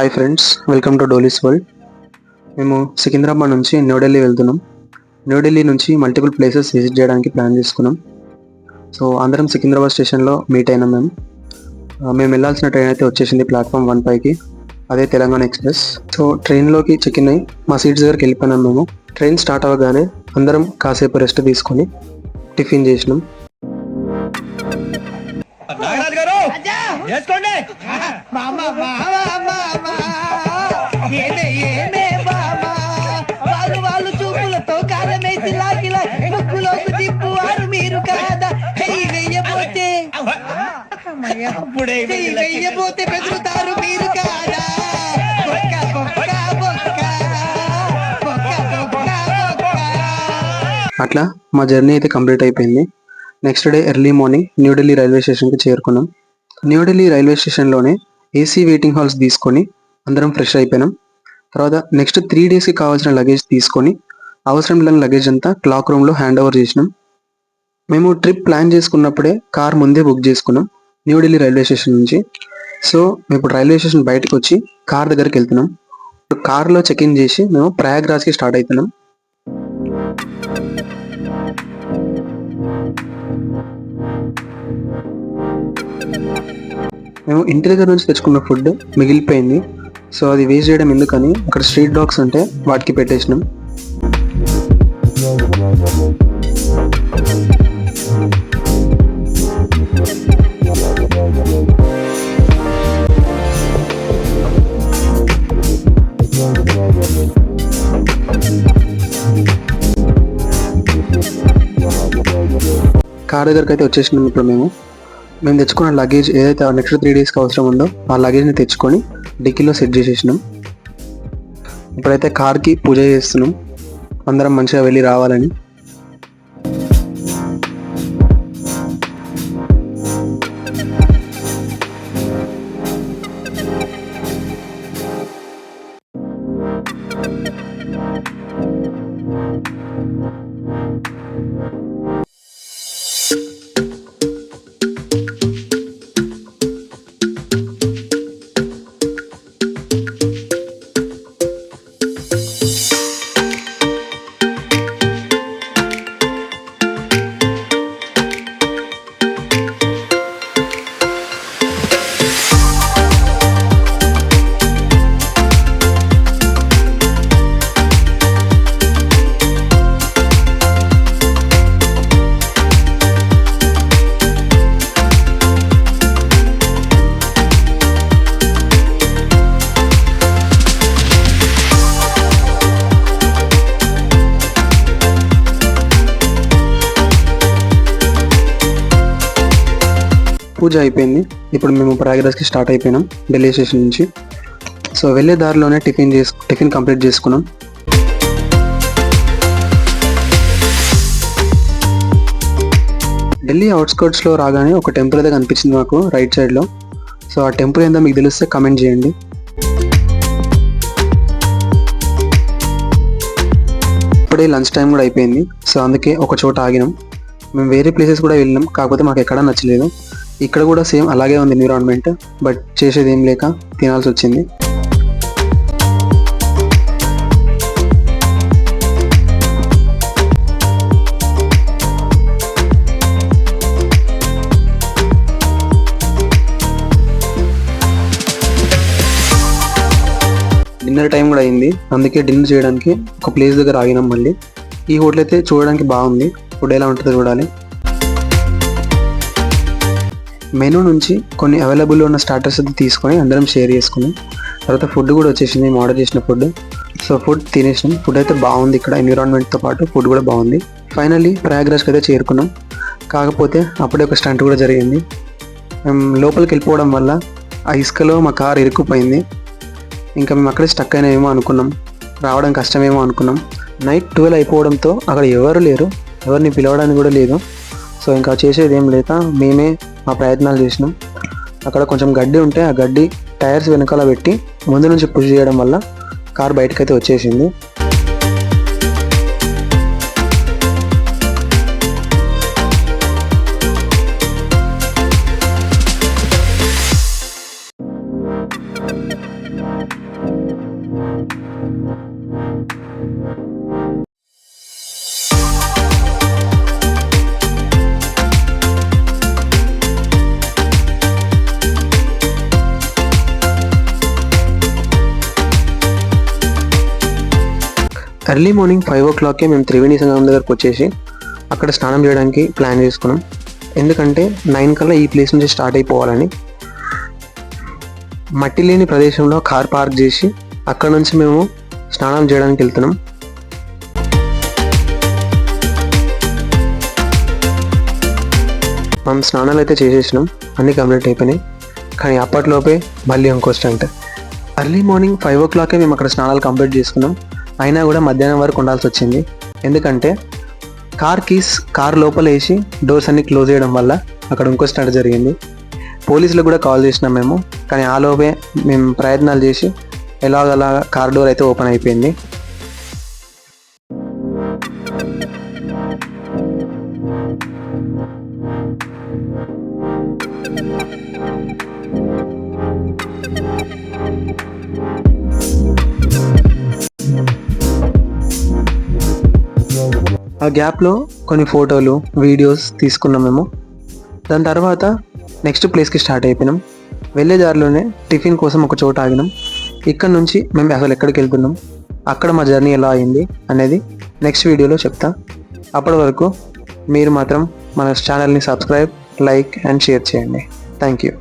Hi friends welcome to Dolly's world మేము సికింద్రాబాద్ నుంచి న్యూఢిల్లీ వెళ్తున్నాం. న్యూఢిల్లీ నుంచి మల్టిపుల్ ప్లేసెస్ విజిట్ చేయడానికి ప్లాన్ చేసుకున్నాం. సో అందరం సికింద్రాబాద్ స్టేషన్లో మీట్ అయినాం మేము. ఆ, మేము వెళ్ళాల్సిన ట్రైన్ అయితే వచ్చేసింది ప్లాట్ఫామ్ వన్ పైకి అదే తెలంగాణ ఎక్స్ప్రెస్ సో ట్రైన్లోకి చెక్ ఇన్ అయ్యి మా సీట్స్ దగ్గరికి వెళ్ళిపోయినాం మేము. ట్రైన్ స్టార్ట్ అవ్వగానే అందరం కాసేపు రెస్ట్ తీసుకొని టిఫిన్ చేసినాం. నాగరాజు గారు! అప్పుడే వెయ్యబోతే బెదురుతారు మీరు కాదా? బొక్క బొక్క బొక్క బొక్క బొక్క బొక్క. అట్లా మా జర్నీ అయితే కంప్లీట్ అయిపోయింది. Next day early morning New Delhi railway స్టేషన్కి చేరుకున్నాం. న్యూఢిల్లీ రైల్వే స్టేషన్లోనే ఏసీ వెయిటింగ్ హాల్స్ తీసుకొని అందరం ఫ్రెష్ అయిపోయినాం. తర్వాత నెక్స్ట్ త్రీ డేస్కి కావాల్సిన లగేజ్ తీసుకొని అవసరం లేని లగేజ్ అంతా క్లాక్ రూమ్లో హ్యాండ్ ఓవర్ చేసినాం. మేము ట్రిప్ ప్లాన్ చేసుకున్నప్పుడే కార్ ముందే బుక్ చేసుకున్నాం. న్యూఢిల్లీ రైల్వే స్టేషన్ నుంచి. సో మేము ఇప్పుడు రైల్వే స్టేషన్ బయటకు వచ్చి కార్ దగ్గరికి వెళ్తున్నాం. ఇప్పుడు కార్లో చెక్ ఇన్ చేసి మేము ప్రయాగ్రాజ్కి స్టార్ట్ అవుతున్నాం. మేము ఇంటి దగ్గర నుంచి తెచ్చుకున్న ఫుడ్ మిగిలిపోయింది. సో అది వేస్ట్ చేయడం ఎందుకని అక్కడ స్ట్రీట్ డాగ్స్ ఉంటే వాటికి పెట్టేసినాం. కార్ దగ్గరికి అయితే వచ్చేసినాం ఇప్పుడు మేము మేము తెచ్చుకున్న లగేజ్ ఏదైతే నెక్స్ట్ త్రీ డేస్కి అవసరం ఉందో ఆ లగేజ్ని తెచ్చుకొని డిక్కీలో సెట్ చేసేసినాం. ఇప్పుడైతే కార్కి పూజ చేస్తున్నాం. అందరం మంచిగా వెళ్ళి రావాలని. పూజ అయిపోయింది. ఇప్పుడు మేము ప్రయాగరాజ్కి స్టార్ట్ అయిపోయినాం ఢిల్లీ స్టేషన్ నుంచి. సో వెళ్ళే దారిలోనే టిఫిన్ చేసు టిఫిన్ కంప్లీట్ చేసుకున్నాం. ఢిల్లీ అవుట్స్కర్ట్స్లో రాగానే ఒక టెంపుల్ అయితే కనిపించింది మాకు రైట్ సైడ్లో. సో ఆ టెంపుల్ ఏందో మీకు తెలిస్తే కమెంట్ చేయండి. ఇప్పుడే లంచ్ టైం కూడా అయిపోయింది. సో అందుకే ఒక చోట ఆగినాం. మేము వేరే ప్లేసెస్ కూడా వెళ్ళినాం కాకపోతే మాకు ఎక్కడా నచ్చలేదు. ఇక్కడ కూడా సేమ్ అలాగే ఉంది ఎన్విరాన్మెంట్ బట్ చేసేది ఏం లేక తినాల్సి వచ్చింది. డిన్నర్ టైం కూడా అయింది. అందుకే డిన్నర్ చేయడానికి ఒక ప్లేస్ దగ్గర ఆగినాం మళ్ళీ. ఈ హోటల్ అయితే చూడడానికి బాగుంది. ఫుడ్ ఎలా ఉంటుందో చూడాలి. మెనూ నుంచి కొన్ని అవైలబుల్ ఉన్న స్టార్టర్స్ అయితే తీసుకొని అందరం షేర్ చేసుకున్నాం. తర్వాత ఫుడ్ కూడా వచ్చేసింది మేము ఆర్డర్ చేసిన ఫుడ్ సో ఫుడ్ తినేసినాం. ఫుడ్ అయితే బాగుంది ఇక్కడ ఎన్విరాన్మెంట్తో పాటు ఫుడ్ కూడా బాగుంది. ఫైనల్లీ ప్రయాగ్రాజ్కి అయితే చేరుకున్నాం. కాకపోతే అప్పుడే ఒక స్టంట్ కూడా జరిగింది. మేము లోపలికి వెళ్ళిపోవడం వల్ల ఆ ఇసుకలో మా కార్ ఇరుక్కుపోయింది. ఇంకా మేము అక్కడే స్టక్ అయినామేమో అనుకున్నాం. రావడం కష్టమేమో అనుకున్నాం. నైట్ ట్వెల్వ్ అయిపోవడంతో అక్కడ ఎవరు లేరు. ఎవరిని పిలవడానికి కూడా లేదు. సో ఇంకా చేసేది ఏం లేక మేమే ఆ ప్రయత్నాలు చేసినాం. అక్కడ కొంచెం గడ్డి ఉంటే ఆ గడ్డి టైర్స్ వెనకాల పెట్టి ముందు నుంచి పుష్ చేయడం వల్ల కార్ బయటకైతే వచ్చేసింది. thank you early morning five ఓ క్లాక్కే మేము త్రివేణి సంగమం దగ్గరకు వచ్చేసి అక్కడ స్నానం చేయడానికి ప్లాన్ చేసుకున్నాం. ఎందుకంటే నైన్ కల్లా ఈ ప్లేస్ నుంచి స్టార్ట్ అయిపోవాలని. మట్టి లేని ప్రదేశంలో కార్ పార్క్ చేసి అక్కడ నుంచి మేము స్నానం చేయడానికి వెళ్తున్నాం. మనం స్నానాలు అయితే చేసేసినాం. అన్నీ కంప్లీట్ అయిపోయినాయి. కానీ అప్పట్లోపే మళ్ళీ ఇంకో స్టంట్ ఎర్లీ మార్నింగ్ ఫైవ్ ఓ క్లాకే మేము అక్కడ స్నానాలు కంప్లీట్ చేసుకున్నాం. అయినా కూడా మధ్యాహ్నం వరకు ఉండాల్సి వచ్చింది. ఎందుకంటే కార్ కీస్ కార్ లోపల వేసి డోర్స్ అన్ని క్లోజ్ చేయడం వల్ల అక్కడ ఇంకో స్టార్ట్ జరిగింది. పోలీసులకు కూడా కాల్ చేసినాం మేము. కానీ ఆలోపే మేము ప్రయత్నాలు చేసి ఎలాగలా కార్ డోర్ అయితే ఓపెన్ అయిపోయింది. ఆ గ్యాప్లో కొన్ని ఫోటోలు వీడియోస్ తీసుకున్నాం మేము. దాని తర్వాత నెక్స్ట్ ప్లేస్కి స్టార్ట్ అయిపోయినాం. వెళ్ళే దారిలోనే టిఫిన్ కోసం ఒక చోట ఆగినాం. ఇక్కడ నుంచి మేము అసలు ఎక్కడికి వెళ్తున్నాం? అక్కడ మా జర్నీ ఎలా అయింది? అనేది నెక్స్ట్ వీడియోలో చెప్తా. అప్పటి వరకు మీరు మాత్రం మన ఛానల్ని సబ్స్క్రైబ్ లైక్ అండ్ షేర్ చేయండి. Thank you